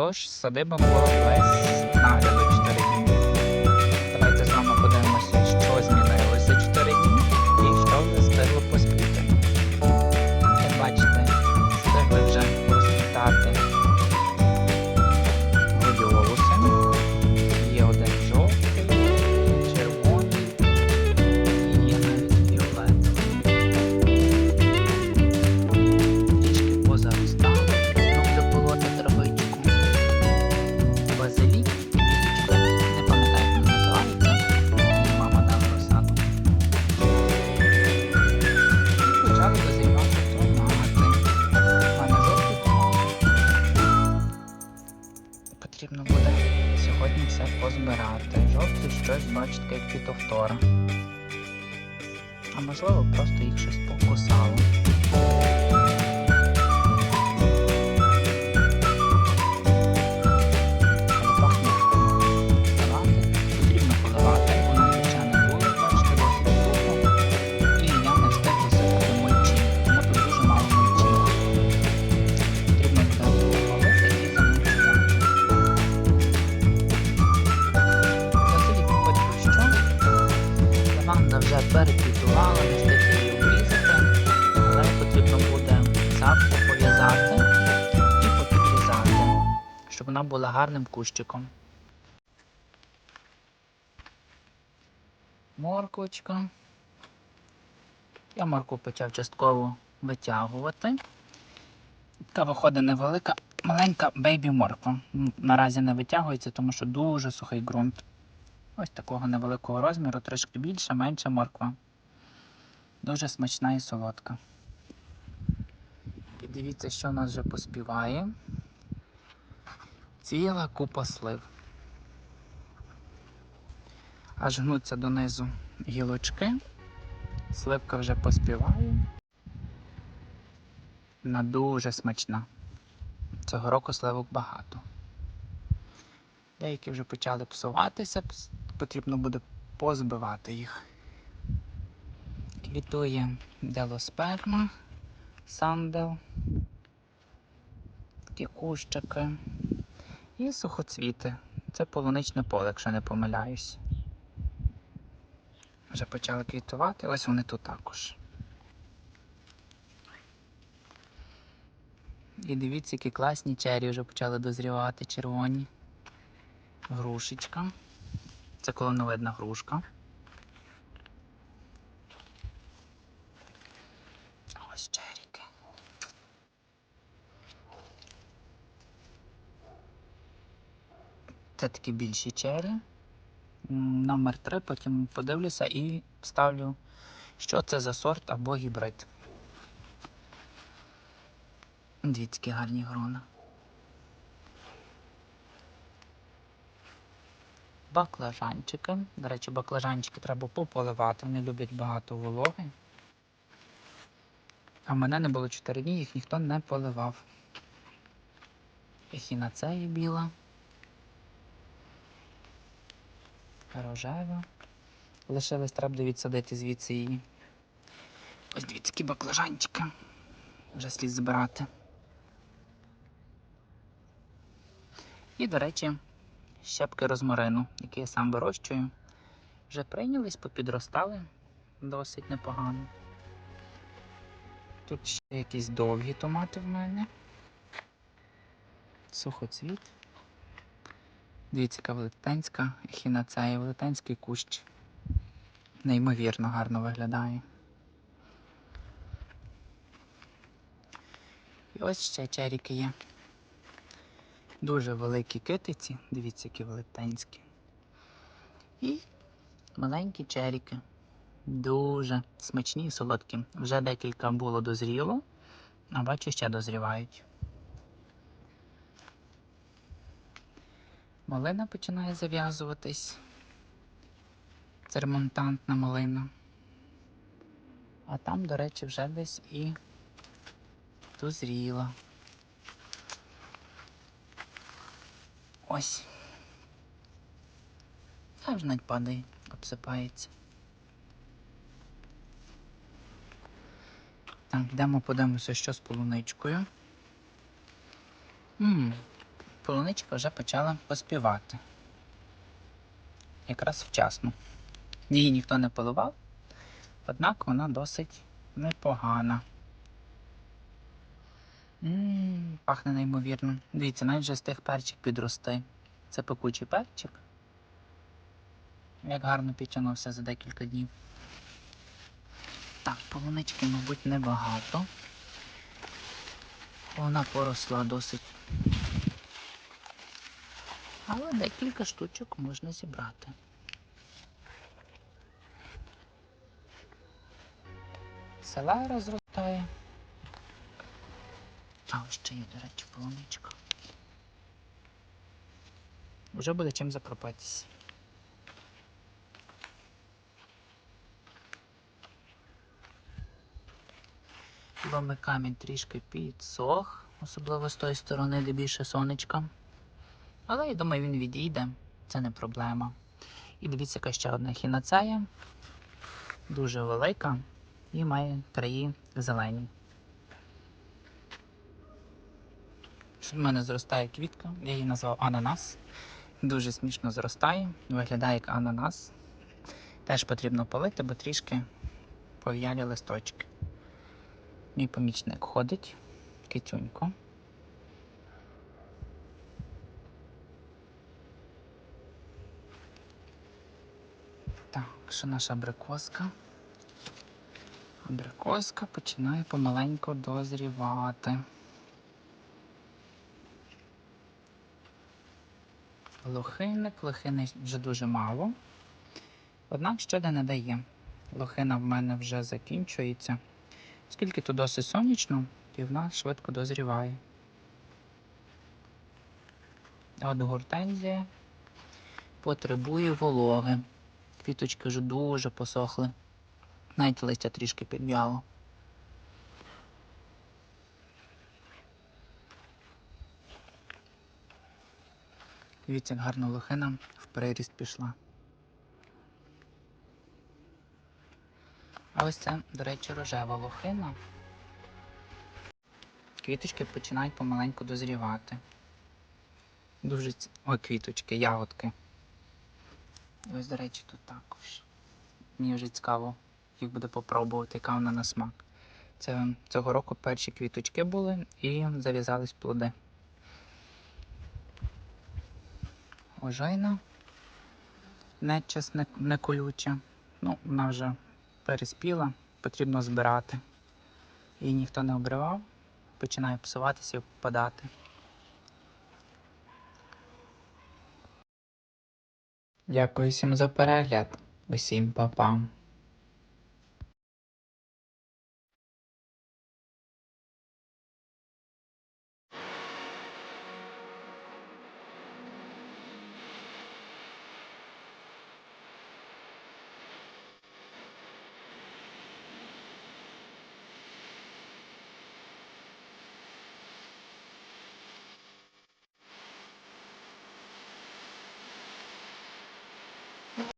Тож садиба була без нагляду 4 дні. Бачите, як пітовтора. А можливо, просто їх щось покусало. Лаванда вже переквітувала, не встиг але потрібно буде цапку пов'язати і попідрізати, щоб вона була гарним кущиком. Морквочка. Я морку почав частково витягувати. Така виходить невелика, маленька бейбі морква. Наразі не витягується, тому що дуже сухий ґрунт. Ось такого невеликого розміру, трошки більша, менша морква. Дуже смачна і солодка. І дивіться, що в нас вже поспіває. Ціла купа слив. Аж гнуться донизу гілочки. Сливка вже поспіває. Вона дуже смачна. Цього року сливок багато. Деякі вже почали псуватися, пс- потрібно буде позбивати їх. Квітує делосперма, сандел, такі кущики і сухоцвіти. Це полуничне поле, якщо не помиляюсь. Вже почали квітувати, ось вони тут також. І дивіться, які класні чері вже почали дозрівати, червоні. Грушечка. Це колоновидна грушка. Ось черіки. Це такі більші чері. Номер 3, потім подивлюся і вставлю, що це за сорт або гібрид. Дивіться, які гарні грона. Баклажанчики. До речі, баклажанчики треба пополивати, вони люблять багато вологи. А в мене не було 4 дні, їх ніхто не поливав. Ехінацея біла. Рожева. Лишилось треба відсадити звідси її. Ось дивіться, які баклажанчики. Вже слід збирати. І, до речі, щепки розмарину, які я сам вирощую, вже прийнялись, попідростали досить непогано. Тут ще якісь довгі томати в мене. Сухоцвіт. Дивіться, яка велетенська ехінацея, велетенський кущ. Неймовірно гарно виглядає. І ось ще черіки є. Дуже великі китиці, дивіться, які велетенські. І маленькі черіки. Дуже смачні і солодкі. Вже декілька було дозріло, а бачу, ще дозрівають. Малина починає зав'язуватись. Це ремонтантна малина. А там, до речі, вже десь і дозріла. Ось. Аж навіть падає, обсипається. Так, йдемо подивимося, що з полуничкою. Ммм, полуничка вже почала поспівати. Якраз вчасно. Її ніхто не поливав, однак вона досить непогана. Ммм, пахне неймовірно. Дивіться, навіть вже з тих перчик підрости. Це пекучий перчик. Як гарно підтягнувся за декілька днів. Так, полунички, мабуть, небагато. Вона поросла досить. Але декілька штучок можна зібрати. Селера зростає. А ось ще є, до речі, полуничка. Вже буде чим закропатися. Ломи камінь трішки підсох, особливо з тої сторони, де більше сонечка. Але я думаю, він відійде, це не проблема. І дивіться, яка ще одна хінацея. Дуже велика і має краї зелені. В мене зростає квітка, я її назвав ананас. Дуже смішно зростає, виглядає як ананас. Теж потрібно полити, бо трішки пов'ялі листочки. Мій помічник ходить, кицюнько. Так, що наша абрикоска? Абрикоска починає помаленьку дозрівати. Лохинник, лохини вже дуже мало. Однак щодо не дає. Лохина в мене вже закінчується. Оскільки тут досить сонячно, і вона швидко дозріває. От гортензія потребує вологи. Квіточки вже дуже посохли. Навіть листя трішки підв'яло. Дивіться, як гарно лохина в приріст пішла. А ось це, до речі, рожева лохина. Квіточки починають помаленьку дозрівати. Дуже ці... Ой, квіточки, ягодки. І ось, до речі, тут також. Мені вже цікаво, їх буде попробувати, яка вона на смак. Це цього року перші квіточки були і зав'язались плоди. Ожайна. Нечас не. Ну, вона вже переспіла, потрібно збирати. Її ніхто не обривав, починає псуватися і впадати. Дякую всім за перегляд. Усім па-па.